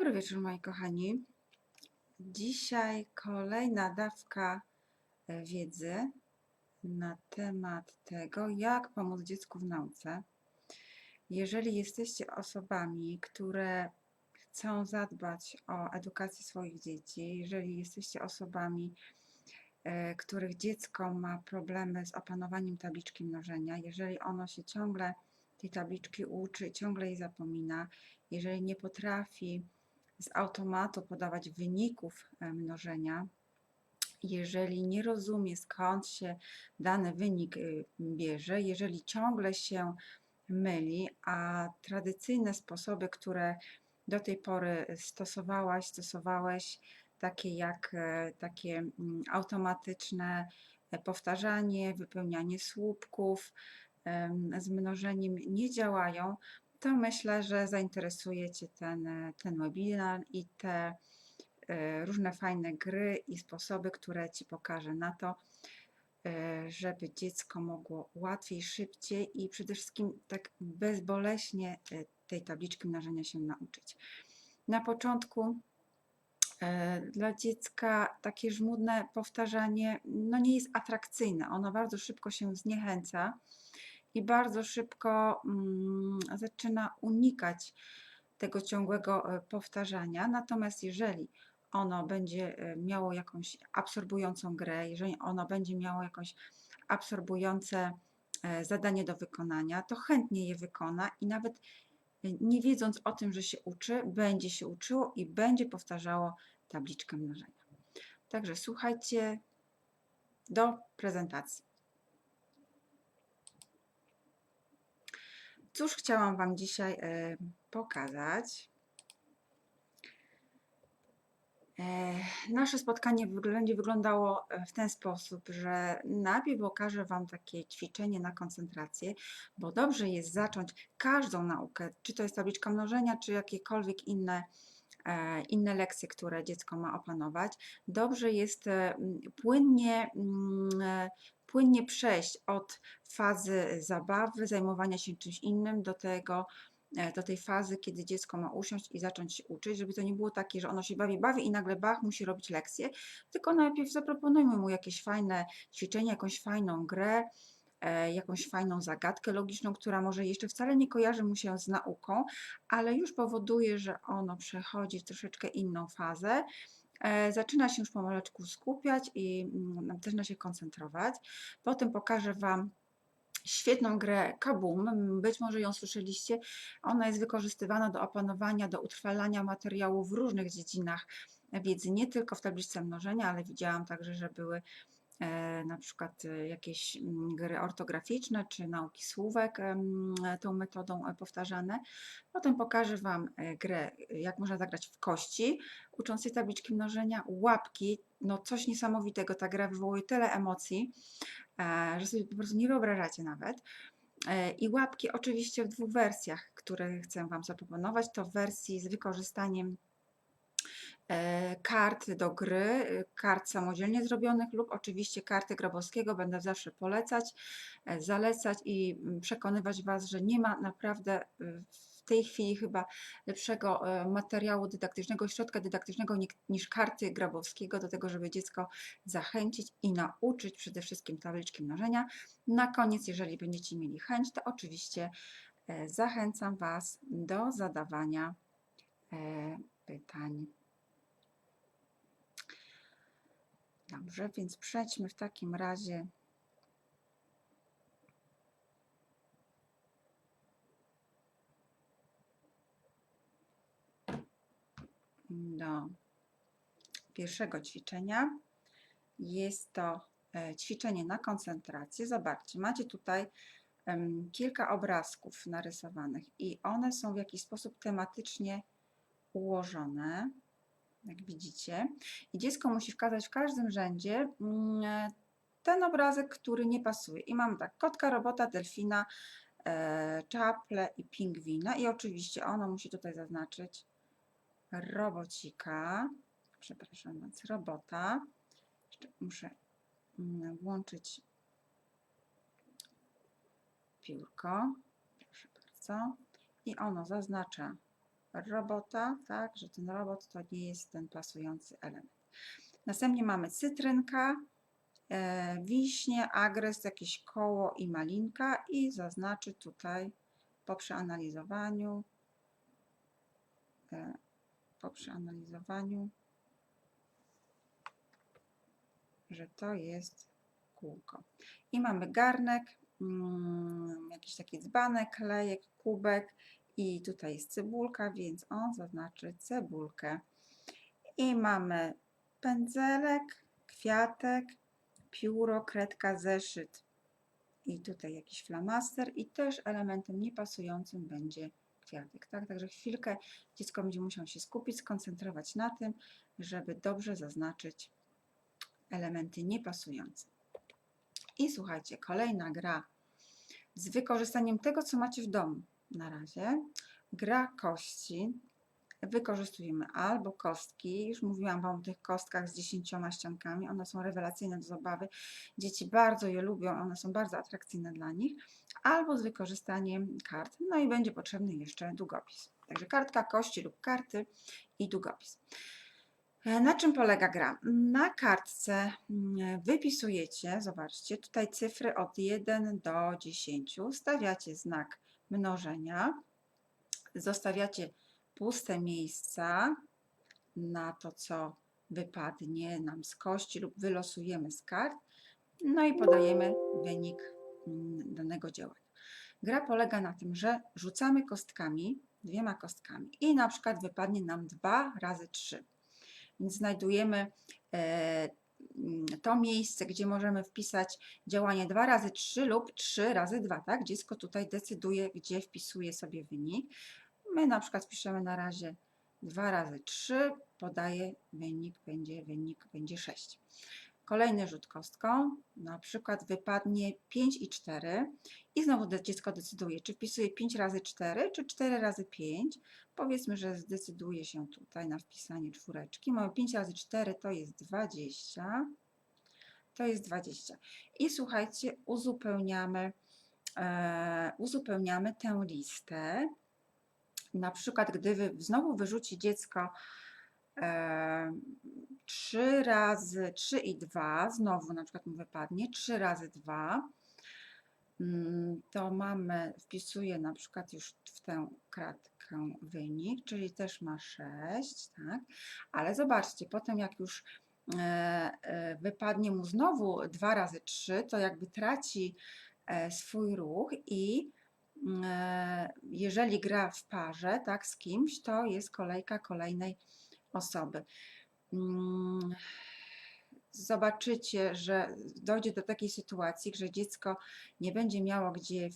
Dobry wieczór, moi kochani. Dzisiaj kolejna dawka e, wiedzy na temat tego, jak pomóc dziecku w nauce. Jeżeli jesteście osobami, które chcą zadbać o edukację swoich dzieci, jeżeli jesteście osobami, e, których dziecko ma problemy z opanowaniem tabliczki mnożenia, jeżeli ono się ciągle tej tabliczki uczy ciągle jej zapomina, jeżeli nie potrafi z automatu podawać wyników e, mnożenia, jeżeli nie rozumie skąd się dany wynik y, bierze, jeżeli ciągle się myli, a tradycyjne sposoby, które do tej pory stosowałaś, stosowałeś, takie jak e, takie mm, automatyczne e, powtarzanie, wypełnianie słupków z mnożeniem nie działają, to myślę, że zainteresuje Cię ten, ten webinar i te e, różne fajne gry i sposoby, które Ci pokażę na to, e, żeby dziecko mogło łatwiej, szybciej i przede wszystkim tak bezboleśnie e, tej tabliczki mnożenia się nauczyć. Na początku dla dziecka takie żmudne powtarzanie no nie jest atrakcyjne. Ono bardzo szybko się zniechęca i bardzo szybko mm, zaczyna unikać tego ciągłego e, powtarzania. Natomiast jeżeli ono będzie e, miało jakąś absorbującą grę, jeżeli ono będzie miało jakąś absorbujące e, zadanie do wykonania, to chętnie je wykona i nawet nie wiedząc o tym, że się uczy, będzie się uczyło i będzie powtarzało tabliczkę mnożenia. Także słuchajcie do prezentacji. Cóż chciałam Wam dzisiaj e, pokazać? E, nasze spotkanie będzie wyglądało e, w ten sposób, że najpierw okażę Wam takie ćwiczenie na koncentrację, bo dobrze jest zacząć każdą naukę, czy to jest tabliczka mnożenia, czy jakiekolwiek inne, inne lekcje, które dziecko ma opanować. Dobrze jest płynnie płynnie przejść od fazy zabawy, zajmowania się czymś innym do tego, e, do tej fazy, kiedy dziecko ma usiąść i zacząć się uczyć, żeby to nie było takie, że ono się bawi, bawi i nagle bach, musi robić lekcje, tylko najpierw zaproponujmy mu jakieś fajne ćwiczenie, jakąś fajną grę, e, jakąś fajną zagadkę logiczną, która może jeszcze wcale nie kojarzy mu się z nauką, ale już powoduje, że ono przechodzi w troszeczkę inną fazę zaczyna się już pomaleczku skupiać i mm, zaczyna się koncentrować. Potem pokażę Wam świetną grę Kabum. Być może ją słyszeliście. Ona jest wykorzystywana do opanowania, do utrwalania materiału w różnych dziedzinach wiedzy, nie tylko w tabliczce mnożenia, ale widziałam także, że były E, na przykład e, jakieś mm, gry ortograficzne czy nauki słówek tą metodą e, powtarzane. Potem pokażę Wam grę, jak można zagrać w kości, ucząc się tabliczki mnożenia, łapki, no coś niesamowitego, ta gra wywołuje tyle emocji, że sobie po prostu nie wyobrażacie nawet. I łapki oczywiście w dwóch wersjach, które chcę Wam zaproponować, to w wersji z wykorzystaniem E, kart do gry, kart samodzielnie zrobionych lub oczywiście karty Grabowskiego będę zawsze polecać, e, zalecać i mm, przekonywać Was, że nie ma naprawdę y, w tej chwili chyba lepszego e, materiału dydaktycznego, środka dydaktycznego niż karty Grabowskiego do tego, żeby dziecko zachęcić i nauczyć przede wszystkim tabliczki mnożenia. Na koniec, jeżeli będziecie mieli chęć, to oczywiście zachęcam Was do zadawania pytań. Dobrze, więc przejdźmy w takim razie do pierwszego ćwiczenia. Jest to e, ćwiczenie na koncentrację. Zobaczcie, macie tutaj kilka obrazków narysowanych i one są w jakiś sposób tematycznie ułożone jak widzicie. I dziecko musi wskazać w każdym rzędzie mm, ten obrazek, który nie pasuje. I mamy tak, kotka, robota, delfina, e, czaple i pingwina. I oczywiście ono musi tutaj zaznaczyć robocika, przepraszam bardzo, robota. Jeszcze muszę mm, włączyć piórko, proszę bardzo. I ono zaznacza robota, tak, że ten robot to nie jest ten pasujący element. Następnie mamy cytrynka, e, wiśnie, agres, jakieś koło i malinka i zaznaczy tutaj po przeanalizowaniu e, po przeanalizowaniu, że to jest kółko. I mamy garnek, mm, jakiś taki dzbanek, klejek, kubek i tutaj jest cebulka, więc on zaznaczy cebulkę. I mamy pędzelek, kwiatek, pióro, kredka, zeszyt i tutaj jakiś flamaster i też elementem niepasującym będzie kwiatek. Tak? Także chwilkę dziecko będzie musiało się skupić, skoncentrować na tym, żeby dobrze zaznaczyć elementy niepasujące. I słuchajcie, kolejna gra z wykorzystaniem tego, co macie w domu na razie. Gra kości. Wykorzystujemy albo kostki, już mówiłam Wam o tych kostkach z dziesięcioma ściankami, one są rewelacyjne do zabawy, dzieci bardzo je lubią, one są bardzo atrakcyjne dla nich, albo z wykorzystaniem kart, no i będzie potrzebny jeszcze długopis. Także kartka, kości lub karty i długopis. E, Na czym polega gra? Na kartce mm, wypisujecie, zobaczcie, tutaj cyfry od 1 do 10, stawiacie znak mnożenia, zostawiacie puste miejsca na to, co wypadnie nam z kości lub wylosujemy z kart, no i podajemy wynik mm, danego działania. Gra polega na tym, że rzucamy kostkami, dwiema kostkami i na przykład wypadnie nam 2 razy 3. Więc znajdujemy e, to miejsce, gdzie możemy wpisać działanie 2 razy 3 lub 3 razy 2, tak? Dziecko tutaj decyduje, gdzie wpisuje sobie wynik. My na przykład piszemy na razie 2 razy 3, podaje wynik, będzie wynik będzie 6. Kolejny rzut kostką, na przykład wypadnie 5 i 4 i znowu dziecko decyduje, czy wpisuje 5 razy 4, czy 4 razy 5. Powiedzmy, że zdecyduje się tutaj na wpisanie czwóreczki. Mamy 5 razy 4 to jest 20. To jest 20. I słuchajcie, uzupełniamy, e, uzupełniamy tę listę. Na przykład, gdy wy, znowu wyrzuci dziecko 3 razy 3 i 2, znowu na przykład mu wypadnie 3 razy 2, mm, to mamy, wpisuję na przykład już w tę kratkę wynik, czyli też ma 6, tak? Ale zobaczcie, potem jak już e, e, wypadnie mu znowu 2 razy 3, to jakby traci e, swój ruch i mm, jeżeli gra w parze, tak, z kimś, to jest kolejka kolejnej osoby. Mm, Zobaczycie, że dojdzie do takiej sytuacji, że dziecko nie będzie miało gdzie,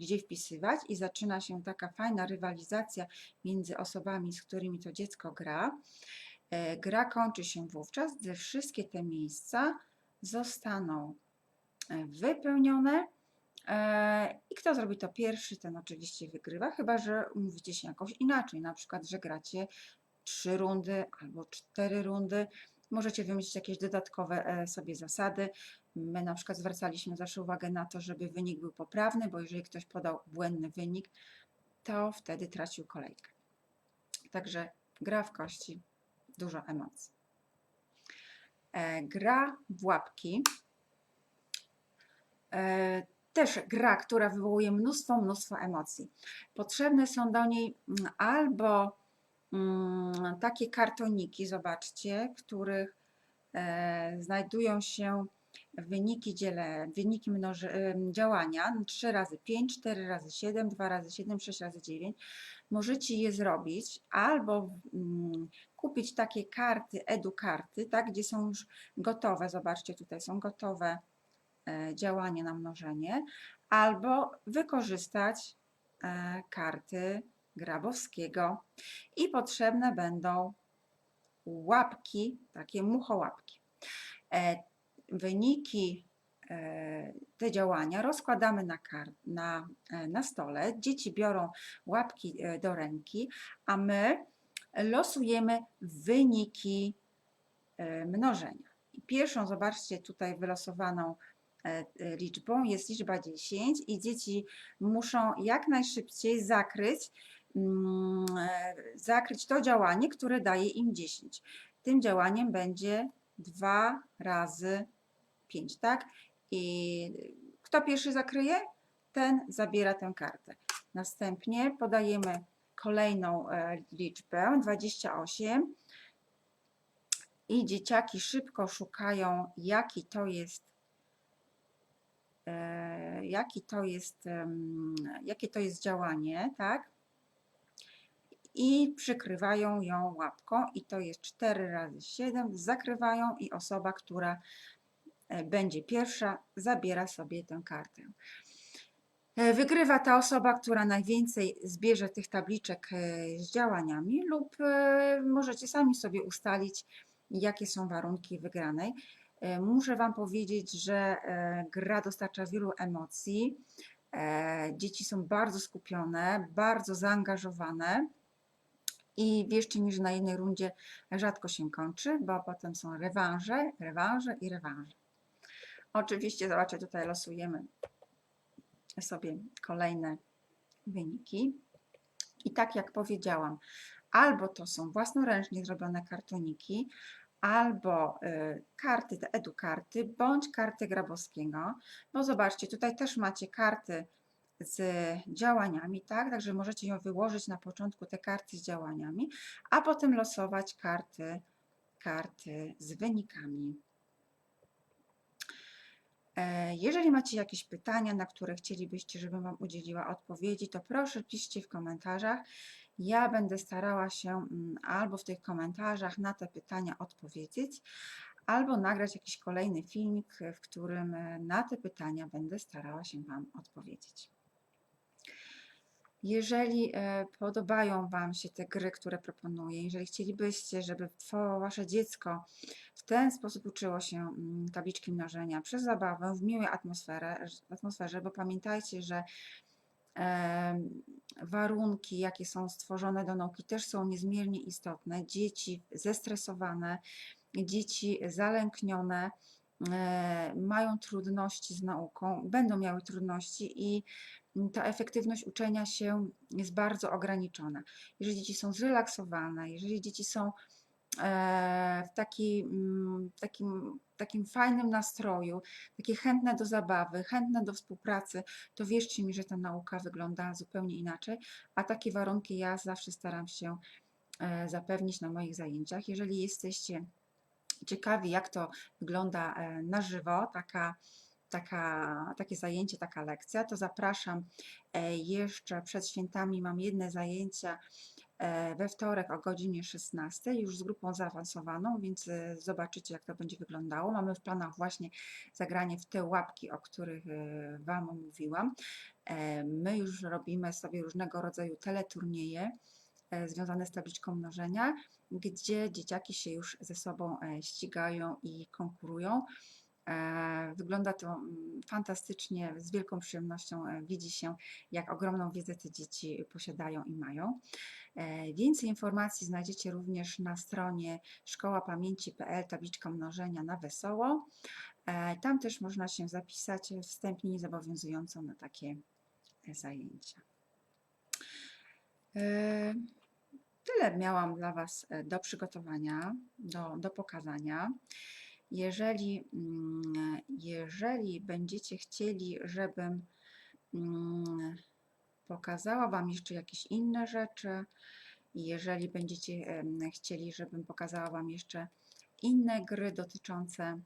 gdzie wpisywać i zaczyna się taka fajna rywalizacja między osobami, z którymi to dziecko gra. E, Gra kończy się wówczas, gdy wszystkie te miejsca zostaną e, wypełnione. E, I kto zrobi to pierwszy, ten oczywiście wygrywa, chyba że umówicie się jakoś inaczej, na przykład, że gracie trzy rundy albo cztery rundy. Możecie wymyślić jakieś dodatkowe e, sobie zasady. My na przykład zwracaliśmy zawsze uwagę na to, żeby wynik był poprawny, bo jeżeli ktoś podał błędny wynik, to wtedy tracił kolejkę. Także gra w kości, dużo emocji. E, Gra w łapki. E, Też gra, która wywołuje mnóstwo, mnóstwo emocji. Potrzebne są do niej mm, albo takie kartoniki, zobaczcie, których e, znajdują się wyniki, dziele, wyniki mnoży, em, działania 3 razy 5, 4 razy 7, 2 razy 7, 6 razy 9. Możecie je zrobić albo mm, kupić takie karty, edukarty, tak, gdzie są już gotowe, zobaczcie, tutaj są gotowe e, działania na mnożenie, albo wykorzystać e, karty Grabowskiego i potrzebne będą łapki, takie muchołapki. E, Wyniki, e, te działania rozkładamy na, na, e, na stole. Dzieci biorą łapki do ręki, a my losujemy wyniki mnożenia. Pierwszą, zobaczcie, tutaj wylosowaną liczbą jest liczba 10 i dzieci muszą jak najszybciej zakryć zakryć to działanie, które daje im 10. Tym działaniem będzie 2 razy 5, tak? I kto pierwszy zakryje, ten zabiera tę kartę. Następnie podajemy kolejną e, liczbę 28 i dzieciaki szybko szukają, jaki to jest e, jaki to jest, jakie to jest działanie, tak? I przykrywają ją łapką i to jest 4 razy 7, zakrywają i osoba, która e, będzie pierwsza, zabiera sobie tę kartę. E, Wygrywa ta osoba, która najwięcej zbierze tych tabliczek e, z działaniami, lub możecie sami sobie ustalić, jakie są warunki wygranej. Muszę Wam powiedzieć, że gra dostarcza wielu emocji. Dzieci są bardzo skupione, bardzo zaangażowane. I wierzcie mi, że na jednej rundzie rzadko się kończy, bo potem są rewanże, rewanże i rewanże. Oczywiście, zobaczcie, tutaj losujemy sobie kolejne wyniki. I tak jak powiedziałam, albo to są własnoręcznie zrobione kartoniki, albo y, karty, te edukarty, bądź karty Grabowskiego. Bo zobaczcie, tutaj też macie karty z działaniami, tak? Także możecie ją wyłożyć na początku te karty z działaniami, a potem losować karty, karty z wynikami. E, Jeżeli macie jakieś pytania, na które chcielibyście, żebym Wam udzieliła odpowiedzi, to proszę piszcie w komentarzach. Ja będę starała się mm, albo w tych komentarzach na te pytania odpowiedzieć, albo nagrać jakiś kolejny filmik, w którym e, na te pytania będę starała się Wam odpowiedzieć. Jeżeli e, podobają Wam się te gry, które proponuję, jeżeli chcielibyście, żeby Wasze dziecko w ten sposób uczyło się mm, tabliczki mnożenia przez zabawę, w miłej atmosferze, atmosferze bo pamiętajcie, że warunki, jakie są stworzone do nauki, też są niezmiernie istotne. Dzieci zestresowane, dzieci zalęknione, e, mają trudności z nauką, będą miały trudności i ta efektywność uczenia się jest bardzo ograniczona. Jeżeli dzieci są zrelaksowane, jeżeli dzieci są e, w taki, mm, takim, takim fajnym nastroju, takie chętne do zabawy, chętne do współpracy, to wierzcie mi, że ta nauka wygląda zupełnie inaczej, a takie warunki ja zawsze staram się e, zapewnić na moich zajęciach. Jeżeli jesteście ciekawi, jak to wygląda e, na żywo, taka taka, takie zajęcie, taka lekcja, to zapraszam e, jeszcze przed świętami. Mam jedne zajęcia e, we wtorek o godzinie 16, już z grupą zaawansowaną, więc e, zobaczycie, jak to będzie wyglądało. Mamy w planach właśnie zagranie w te łapki, o których Wam mówiłam. My już robimy sobie różnego rodzaju teleturnieje związane z tabliczką mnożenia, gdzie dzieciaki się już ze sobą ścigają i konkurują. E, Wygląda to mm, fantastycznie, z wielką przyjemnością e, widzi się, jak ogromną wiedzę te dzieci posiadają i mają. E, Więcej informacji znajdziecie również na stronie szkołapamięci.pl, tabliczka mnożenia na wesoło. Tam też można się zapisać wstępnie niezobowiązująco na takie zajęcia. Tyle miałam dla Was do przygotowania, do, do pokazania. Jeżeli, mm, jeżeli będziecie chcieli, żebym mm, pokazała Wam jeszcze jakieś inne rzeczy, jeżeli będziecie chcieli, żebym pokazała Wam jeszcze inne gry dotyczące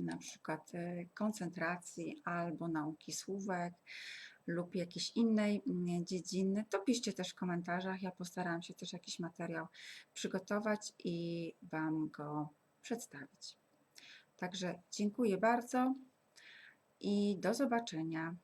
na przykład e, koncentracji albo nauki słówek lub jakiejś innej mm, dziedziny, to piszcie też w komentarzach. Ja postaram się też jakiś materiał przygotować i Wam go przedstawić. Także dziękuję bardzo i do zobaczenia.